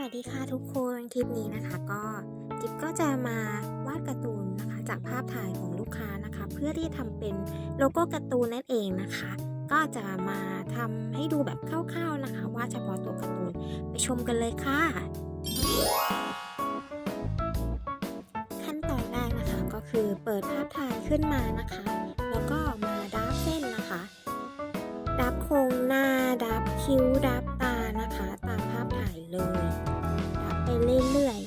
วัสดีค่ะทุกคนคลิปนี้นะคะก็จิ๊บก็จะมาวาดการ์ตูนนะคะจากภาพถ่ายของลูกค้านะคะ เพื่อที่ทำเป็นโลโก้การ์ตูนนั่นเองนะคะ ก็จะมาทำให้ดูแบบคร่าวๆนะคะ ว่าเฉพาะตัวการ์ตูนไปชมกันเลยค่ะ ขั้นตอนแรกนะคะก็คือเปิดภาพถ่ายขึ้นมานะคะ แล้วก็มาดับเส้นนะคะ ดับโครงหน้าดับคิ้วดับ เรื่อยๆ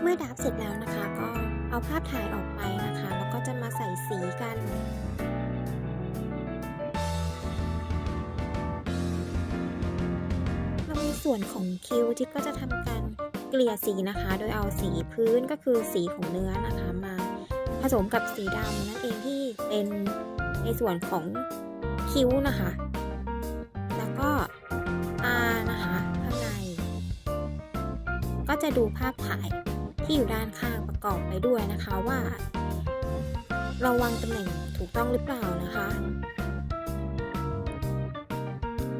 เมื่อดับเสร็จแล้วนะคะ ก็เอาภาพถ่ายออกไปนะคะ แล้วก็จะมาใส่สีกันเราในส่วนของคิ้วจิ๊บก็จะทำการเกลี่ยสีนะคะ โดยเอาสีพื้นก็คือสีของเนื้อนะคะมาผสมกับสีดำนั่นเองที่เป็นในส่วนของคิ้วนะคะ แล้วก็ตานะคะ ข้างใน ก็จะดูภาพถ่าย ที่อยู่ด้านข้างประกอบไปด้วยนะคะว่า เราวางตำแหน่งถูกต้องหรือเปล่านะคะ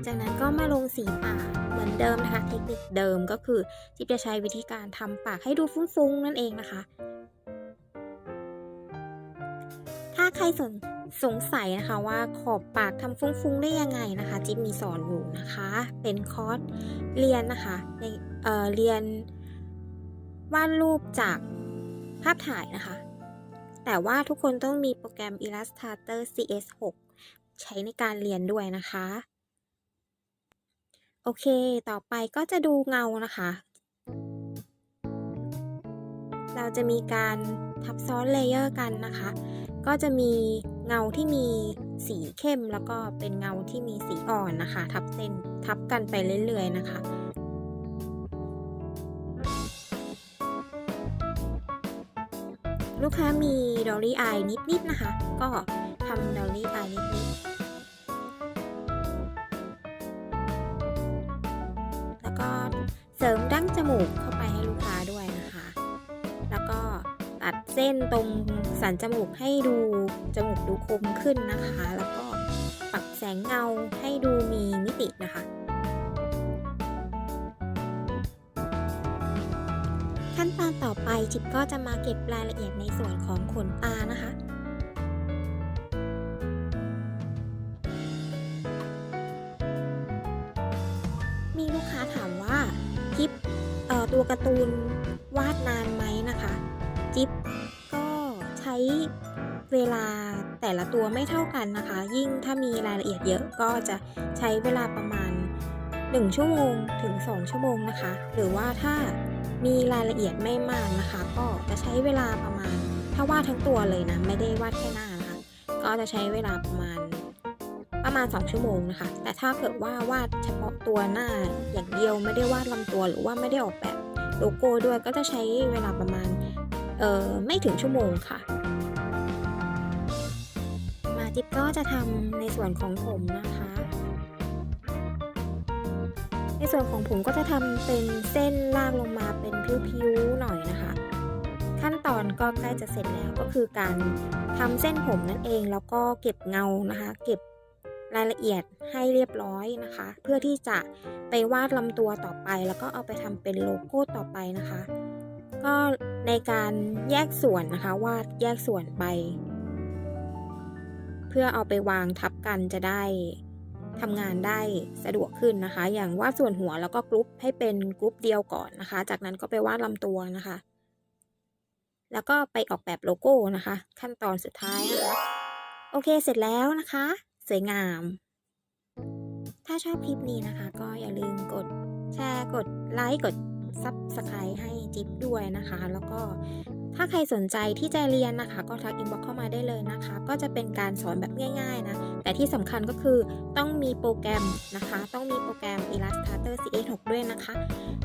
จากนั้นก็มาลงสีปากเหมือนเดิมนะคะ เทคนิคเดิมก็คือจิ๊บจะใช้วิธีการทำปากให้ดูฟุ้งๆนั่นเองนะคะ ถ้าใครสนสงสัยนะคะว่าขอบปากทำฟุ้งๆได้ยังไงนะคะ จิ๊บมีสอนอยู่นะคะ เป็นคอร์สเรียนนะคะในเอ่อเรียน วาดรูปจากภาพถ่ายนะคะ แต่ว่าทุกคนต้องมีโปรแกรม Illustrator CS6 ใช้ในการเรียนด้วยนะคะ โอเค ต่อไปก็จะดูเงานะคะ เราจะมีการทับซ้อนเลเยอร์กันนะคะ ก็จะมีเงาที่มีสีเข้มแล้วก็เป็นเงาที่มีสีอ่อนนะคะ ทับเส้นทับกันไปเรื่อยๆนะคะ ลูกค้ามีดอลลี่อายนิดๆนะคะ ก็ทำดอลลี่อายนิดๆ แล้วก็เสริมดั้งจมูกเข้าไปให้ลูกค้าด้วยนะคะ แล้วก็ตัดเส้นตรงสันจมูกให้ดูจมูกดูคมขึ้นนะคะ แล้วก็ปรับแสงเงาให้ดูมีมิตินะคะ ขั้นตอนต่อไปจิบก็จะมาเก็บรายละเอียดในส่วนของขนตานะคะมีลูกค้าถามว่าจิ๊บเอ่อตัวการ์ตูนวาดนานไหมนะคะ จิ๊บก็ใช้เวลาแต่ละตัวไม่เท่ากันนะคะ ยิ่งถ้ามีรายละเอียดเยอะก็จะใช้เวลาประมาณ 1 ชั่วโมงถึง 2 ชั่วโมงนะคะ หรือว่าถ้า มีรายละเอียดไม่มากนะคะ ก็จะใช้เวลาประมาณ ถ้าวาดทั้งตัวเลยนะ ไม่ได้วาดแค่หน้านะคะ ก็จะใช้เวลาประมาณประมาณ 2 ชั่วโมงนะคะ แต่ถ้าเกิดว่าวาดเฉพาะตัวหน้าอย่างเดียวไม่ได้วาดลำตัวหรือว่าไม่ได้ออกแบบโลโก้ด้วยก็จะใช้เวลาประมาณเอ่อไม่ถึงชั่วโมงค่ะ มาจิ๊บก็จะทำในส่วนของผมนะคะ ในส่วนของผมก็จะทำเป็นเส้นลากลงมาเป็นพิ้วๆหน่อยนะคะ ขั้นตอนก็ใกล้จะเสร็จแล้วก็คือการทำเส้นผมนั่นเองแล้วก็เก็บเงานะคะ เก็บรายละเอียดให้เรียบร้อยนะคะ เพื่อที่จะไปวาดลำตัวต่อไป แล้วก็เอาไปทำเป็นโลโก้ต่อไปนะคะ ก็ในการแยกส่วนนะคะ วาดแยกส่วนไป เพื่อเอาไปวางทับกันจะได้ ทำงานได้สะดวกขึ้นนะคะ อย่างวาดส่วนหัวแล้วก็กรุ๊ปให้เป็นกรุ๊ปเดียวก่อนนะคะ จากนั้นก็ไปวาดลำตัวนะคะ แล้วก็ไปออกแบบโลโก้นะคะ ขั้นตอนสุดท้ายนะคะ โอเคเสร็จแล้วนะคะ สวยงาม ถ้าชอบคลิปนี้นะคะ ก็อย่าลืมกดแชร์กดไลค์กดซับสไครต์ให้จิ๊บด้วยนะคะ แล้วก็ ถ้าใครสนใจที่จะเรียนนะคะ ก็ทักอินบ็อกเข้ามาได้เลยนะคะ ก็จะเป็นการสอนแบบง่ายๆนะ แต่ที่สำคัญก็คือต้องมีโปรแกรมนะคะ ต้องมีโปรแกรม Illustrator CS6 ด้วยนะคะ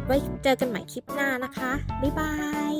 ไว้เจอกันใหม่คลิปหน้านะคะ บ๊ายบาย